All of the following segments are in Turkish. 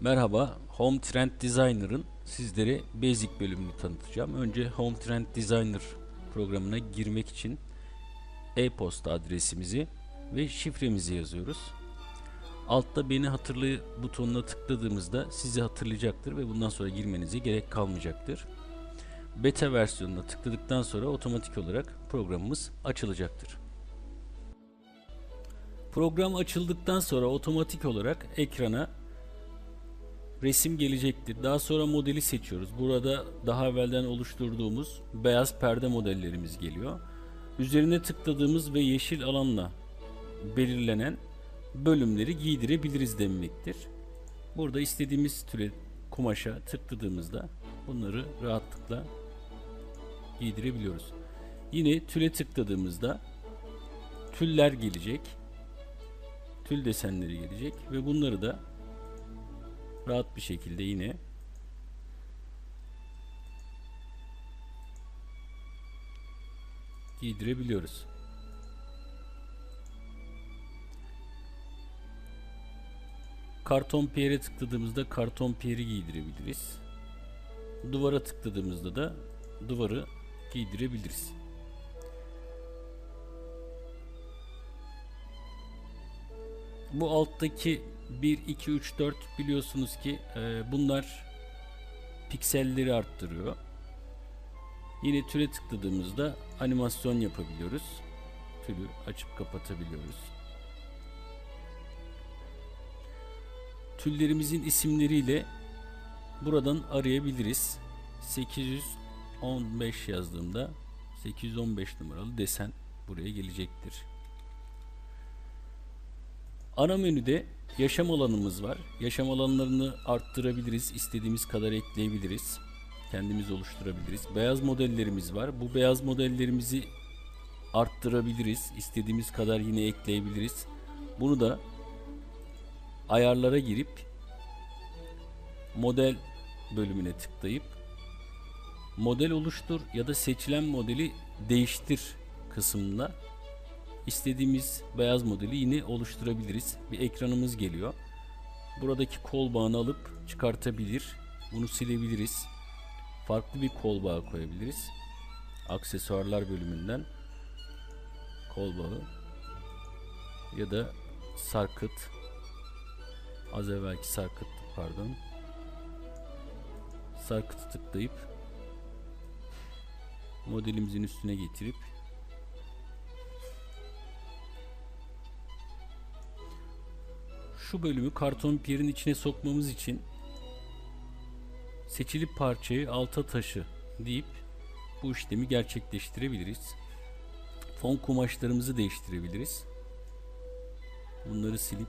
Merhaba, Home Trend Designer'ın sizlere Basic bölümünü tanıtacağım. Önce Home Trend Designer programına girmek için e-posta adresimizi ve şifremizi yazıyoruz. Altta beni hatırlı butonuna tıkladığımızda sizi hatırlayacaktır ve bundan sonra girmenize gerek kalmayacaktır. Beta versiyonuna tıkladıktan sonra otomatik olarak programımız açılacaktır. Program açıldıktan sonra otomatik olarak ekrana resim gelecektir. Daha sonra modeli seçiyoruz. Burada daha evvelden oluşturduğumuz beyaz perde modellerimiz geliyor. Üzerine tıkladığımız ve yeşil alanla belirlenen bölümleri giydirebiliriz demektir. Burada istediğimiz türe kumaşa tıkladığımızda bunları rahatlıkla giydirebiliyoruz. Yine tüle tıkladığımızda tüller gelecek. Tül desenleri gelecek ve bunları da rahat bir şekilde yine giydirebiliyoruz. Karton piyere tıkladığımızda karton piyeri giydirebiliriz. Duvara tıkladığımızda da duvarı giydirebiliriz. Bu alttaki 1, 2, 3, 4 biliyorsunuz ki e, bunlar pikselleri arttırıyor. Yine türe tıkladığımızda animasyon yapabiliyoruz. Tülü açıp kapatabiliyoruz. Tüllerimizin isimleriyle buradan arayabiliriz. 815 yazdığımda 815 numaralı desen buraya gelecektir. Ana menüde yaşam alanımız var. Yaşam alanlarını arttırabiliriz. istediğimiz kadar ekleyebiliriz. Kendimiz oluşturabiliriz. Beyaz modellerimiz var. Bu beyaz modellerimizi arttırabiliriz. istediğimiz kadar yine ekleyebiliriz. Bunu da ayarlara girip model bölümüne tıklayıp model oluştur ya da seçilen modeli değiştir kısmında istediğimiz beyaz modeli yine oluşturabiliriz. Bir ekranımız geliyor. Buradaki kol bağını alıp çıkartabilir. Bunu silebiliriz. Farklı bir kol bağı koyabiliriz. Aksesuarlar bölümünden kol bağı ya da sarkıt az evvelki sarkıt pardon sarkıtı tıklayıp modelimizin üstüne getirip şu bölümü karton piyerin içine sokmamız için seçili parçayı alta taşı deyip bu işlemi gerçekleştirebiliriz. Fon kumaşlarımızı değiştirebiliriz. Bunları silip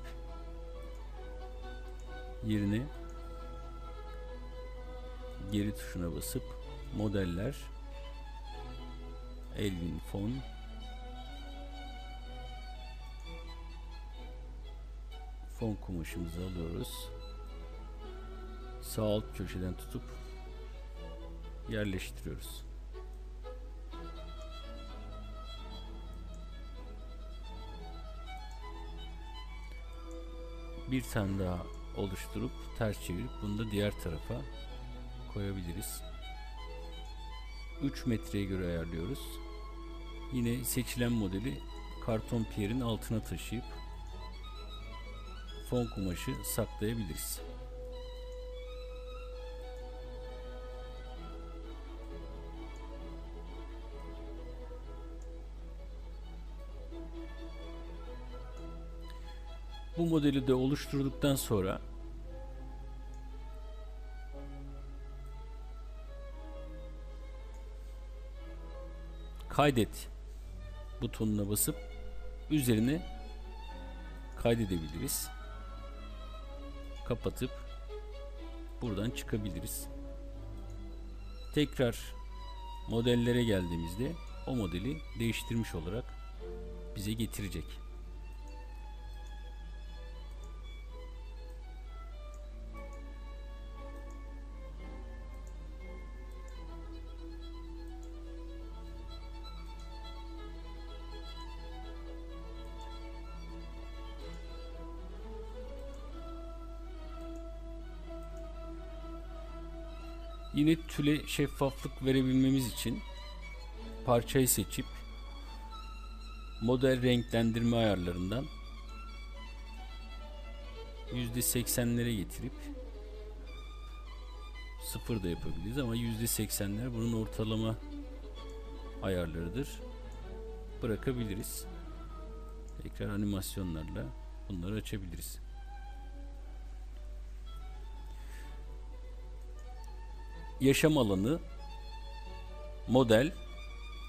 yerine geri tuşuna basıp modeller Elvin fon fon kumaşımızı alıyoruz. Sağ alt köşeden tutup yerleştiriyoruz. Bir tane daha oluşturup ters çevirip bunu da diğer tarafa koyabiliriz. 3 metreye göre ayarlıyoruz. Yine seçilen modeli karton piyerin altına taşıyıp fon kumaşı saklayabiliriz. Bu modeli de oluşturduktan sonra kaydet butonuna basıp üzerine kaydedebiliriz. Kapatıp buradan çıkabiliriz. Tekrar modellere geldiğimizde o modeli değiştirmiş olarak bize getirecek. Yine tüle şeffaflık verebilmemiz için parçayı seçip model renklendirme ayarlarından %80'lere getirip sıfır da yapabiliriz ama %80'ler bunun ortalama ayarlarıdır. Bırakabiliriz. Tekrar animasyonlarla bunları açabiliriz. Yaşam alanı, model,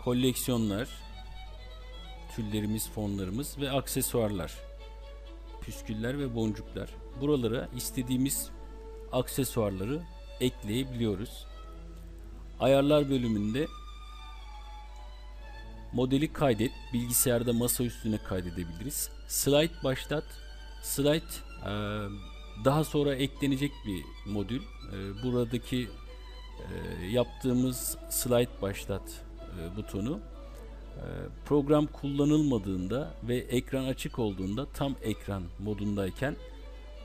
koleksiyonlar, tüllerimiz, fonlarımız ve aksesuarlar, püsküller ve boncuklar. Buralara istediğimiz aksesuarları ekleyebiliyoruz. Ayarlar bölümünde modeli kaydet, bilgisayarda masa üstüne kaydedebiliriz. Slide başlat. Slide daha sonra eklenecek bir modül. Buradaki e, yaptığımız slide başlat e, butonu e, program kullanılmadığında ve ekran açık olduğunda tam ekran modundayken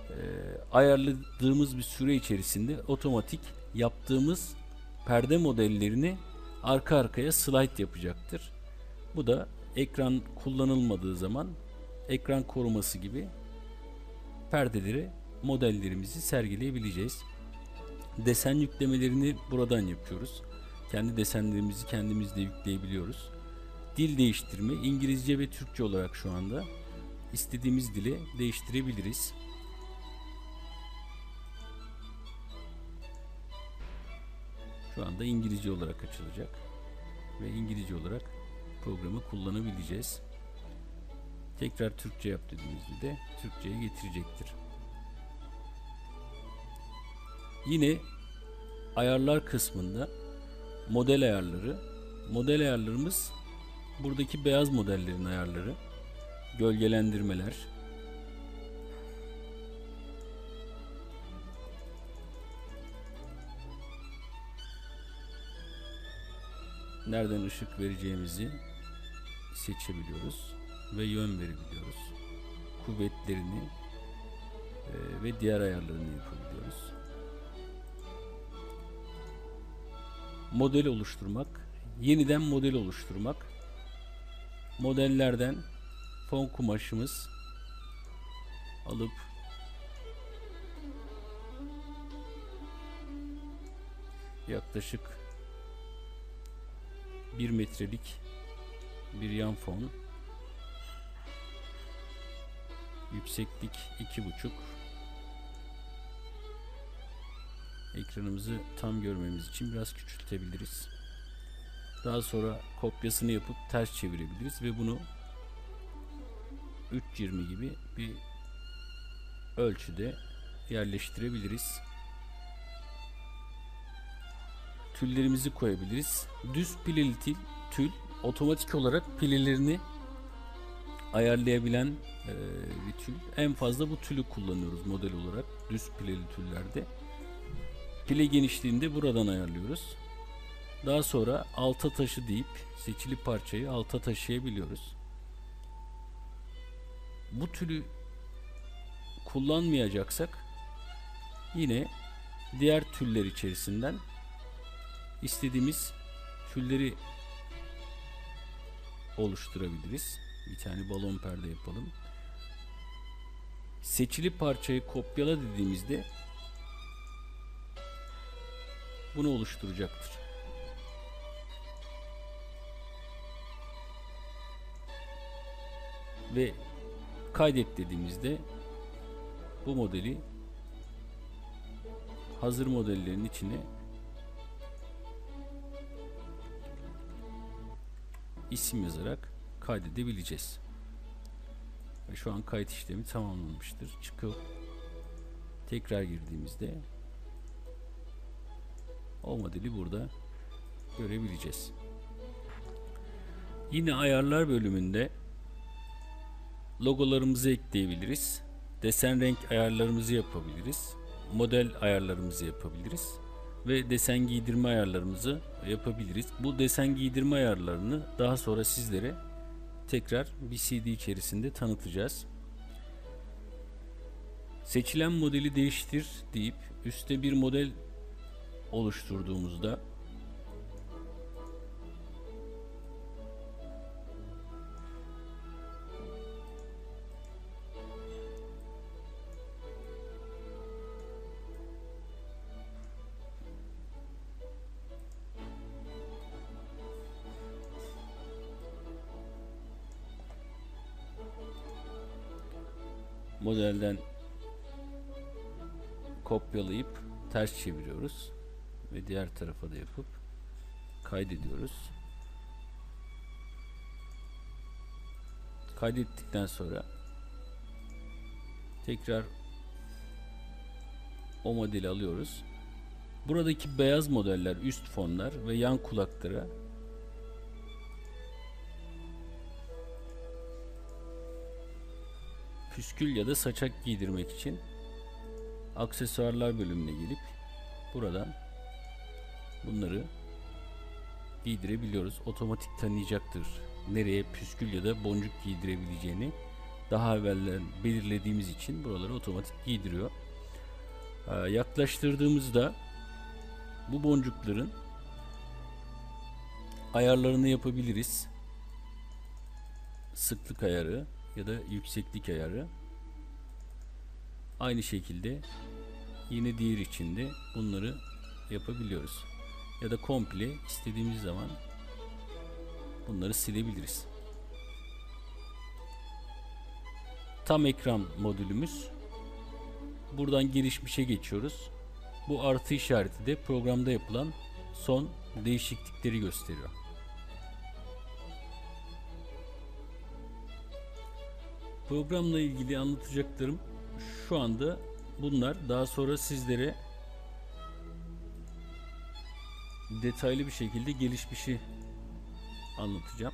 e, ayarladığımız bir süre içerisinde otomatik yaptığımız perde modellerini arka arkaya slide yapacaktır. Bu da ekran kullanılmadığı zaman ekran koruması gibi perdeleri modellerimizi sergileyebileceğiz. Desen yüklemelerini buradan yapıyoruz. Kendi desenlerimizi kendimiz de yükleyebiliyoruz. Dil değiştirme İngilizce ve Türkçe olarak şu anda istediğimiz dile değiştirebiliriz. Şu anda İngilizce olarak açılacak ve İngilizce olarak programı kullanabileceğiz. Tekrar Türkçe yap dediğimizde de Türkçe'ye getirecektir. Yine ayarlar kısmında model ayarları. Model ayarlarımız buradaki beyaz modellerin ayarları. Gölgelendirmeler. Nereden ışık vereceğimizi seçebiliyoruz ve yön verebiliyoruz. Kuvvetlerini ve diğer ayarlarını yapabiliyoruz. model oluşturmak, yeniden model oluşturmak. Modellerden fon kumaşımız alıp yaklaşık 1 metrelik bir yan fon yükseklik 2,5 ekranımızı tam görmemiz için biraz küçültebiliriz daha sonra kopyasını yapıp ters çevirebiliriz ve bunu 3.20 gibi bir ölçüde yerleştirebiliriz tüllerimizi koyabiliriz düz pileli tül, otomatik olarak pilelerini ayarlayabilen e, bir tül. En fazla bu tülü kullanıyoruz model olarak düz pileli tüllerde. Pile genişliğini de buradan ayarlıyoruz. Daha sonra alta taşı deyip seçili parçayı alta taşıyabiliyoruz. Bu tülü kullanmayacaksak yine diğer tüller içerisinden istediğimiz tülleri oluşturabiliriz. Bir tane balon perde yapalım. Seçili parçayı kopyala dediğimizde bunu oluşturacaktır. Ve kaydet dediğimizde bu modeli hazır modellerin içine isim yazarak kaydedebileceğiz. Ve şu an kayıt işlemi tamamlanmıştır. Çıkıp tekrar girdiğimizde o modeli burada görebileceğiz. Yine ayarlar bölümünde logolarımızı ekleyebiliriz. Desen renk ayarlarımızı yapabiliriz. Model ayarlarımızı yapabiliriz ve desen giydirme ayarlarımızı yapabiliriz. Bu desen giydirme ayarlarını daha sonra sizlere tekrar bir CD içerisinde tanıtacağız. Seçilen modeli değiştir deyip üstte bir model oluşturduğumuzda modelden kopyalayıp ters çeviriyoruz ve diğer tarafa da yapıp kaydediyoruz. Kaydettikten sonra tekrar o modeli alıyoruz. Buradaki beyaz modeller üst fonlar ve yan kulaklara püskül ya da saçak giydirmek için aksesuarlar bölümüne gelip buradan bunları giydirebiliyoruz. Otomatik tanıyacaktır nereye püskül ya da boncuk giydirebileceğini daha evvelden belirlediğimiz için buraları otomatik giydiriyor. Ee, yaklaştırdığımızda bu boncukların ayarlarını yapabiliriz. Sıklık ayarı ya da yükseklik ayarı. Aynı şekilde yine diğer içinde bunları yapabiliyoruz. Ya da komple istediğimiz zaman bunları silebiliriz. Tam ekran modülümüz. Buradan gelişmişe geçiyoruz. Bu artı işareti de programda yapılan son değişiklikleri gösteriyor. Programla ilgili anlatacaklarım şu anda bunlar. Daha sonra sizlere detaylı bir şekilde gelişmişi anlatacağım.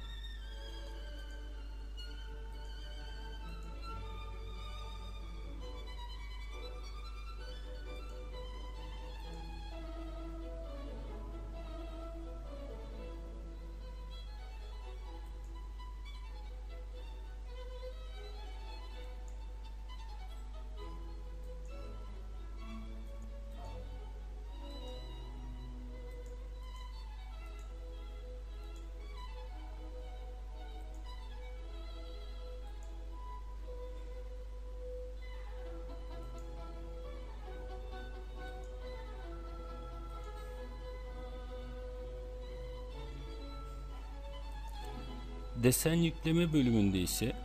Desen yükleme bölümünde ise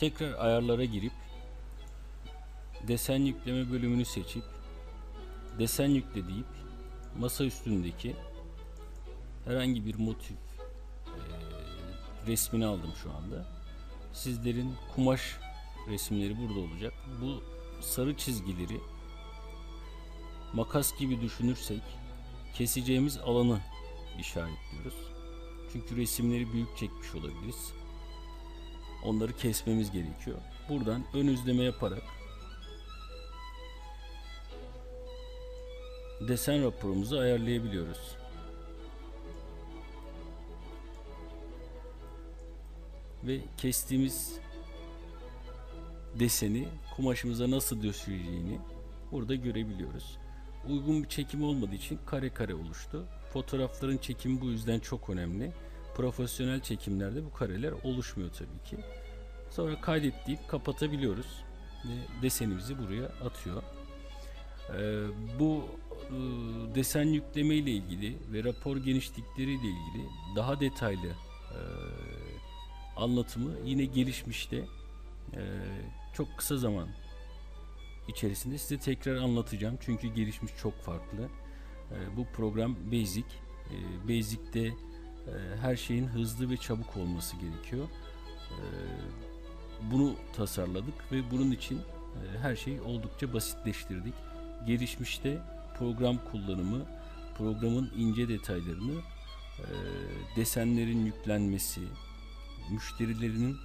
tekrar ayarlara girip desen yükleme bölümünü seçip desen yükle deyip masa üstündeki herhangi bir motif e, resmini aldım şu anda. Sizlerin kumaş resimleri burada olacak. Bu sarı çizgileri makas gibi düşünürsek keseceğimiz alanı işaretliyoruz. Çünkü resimleri büyük çekmiş olabiliriz. Onları kesmemiz gerekiyor. Buradan ön izleme yaparak desen raporumuzu ayarlayabiliyoruz. Ve kestiğimiz deseni kumaşımıza nasıl döşeyeceğini burada görebiliyoruz. Uygun bir çekim olmadığı için kare kare oluştu. Fotoğrafların çekimi bu yüzden çok önemli. Profesyonel çekimlerde bu kareler oluşmuyor tabii ki. Sonra kaydet deyip kapatabiliyoruz. Ve desenimizi buraya atıyor. Ee, bu e, desen yükleme ile ilgili ve rapor genişlikleri ile ilgili daha detaylı e, anlatımı yine gelişmişte e, çok kısa zaman içerisinde size tekrar anlatacağım. Çünkü gelişmiş çok farklı. E, bu program Basic. E, Basic'te e, her şeyin hızlı ve çabuk olması gerekiyor. E, bunu tasarladık ve bunun için e, her şeyi oldukça basitleştirdik. Gelişmişte program kullanımı, programın ince detaylarını, e, desenlerin yüklenmesi, müşterilerinin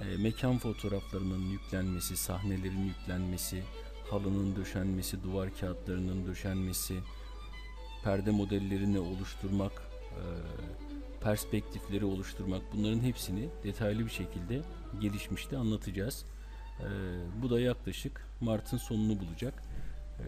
e, mekan fotoğraflarının yüklenmesi, sahnelerin yüklenmesi, halının döşenmesi, duvar kağıtlarının döşenmesi, perde modellerini oluşturmak, e, perspektifleri oluşturmak bunların hepsini detaylı bir şekilde gelişmişte anlatacağız. E, bu da yaklaşık Mart'ın sonunu bulacak. E,